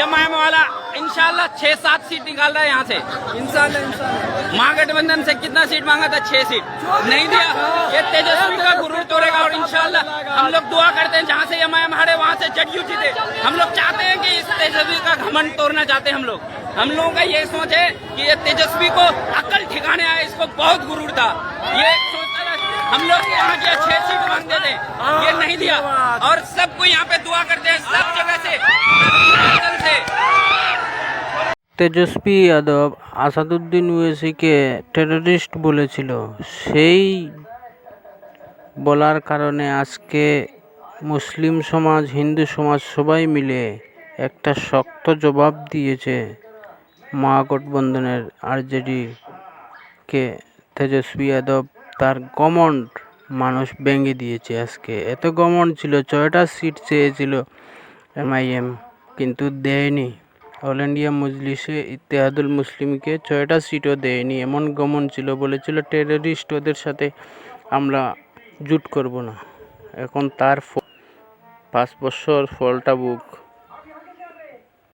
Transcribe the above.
ये मैम वाला इंशाल्लाह छह सात सीट निकाल रहा है यहाँ से। इंशाल्लाह इंशाल्लाह। महागठबंधन से कितना सीट मांगा था? छह सीट। नहीं दिया। ये तेजस्वी का गुरूर तोड़ेगा और इंशाल्लाह हम लोग दुआ करते हैं जहाँ से ये मैम हारे वहाँ से जदयू जीते। हम लोग चाहते हैं कि इस तेजस्वी का घमंड तोड़ना चाहते हैं हम लोग। हम लोगों का ये सोच है कि ये तेजस्वी को अकल ठिकाने आए इसको बहुत गुरूर था। ये हम लोग यहाँ के छह सीट मांगते थे। ये नहीं दिया। और सबको यहाँ पे दुआ करते हैं सब তেজস্বী যাদব আসাদুদ্দিন ওয়েসিকে টেররিস্ট বলেছিল। সেই বলার কারণে আজকে মুসলিম সমাজ, হিন্দু সমাজ সবাই মিলে একটা শক্ত জবাব দিয়েছে মহাগঠবন্ধনের আরজেডিকে। তেজস্বী যাদব তার গমন্ড মানুষ ভেঙে দিয়েছে আজকে। এত গমন ছিল, ছয়টা সিট চেয়েছিল এমআইএম, কিন্তু দেয়নি। অল ইন্ডিয়া মজলিসে ইত্তেহাদুল মুসলিমকে ছয়টা সিটও দেয়নি। এমন গমন ছিল বলেছিল টেররিস্ট ওদের সাথে, আমরা জুট করব না। এখন তার পাঁচ বছর ফলটা বুক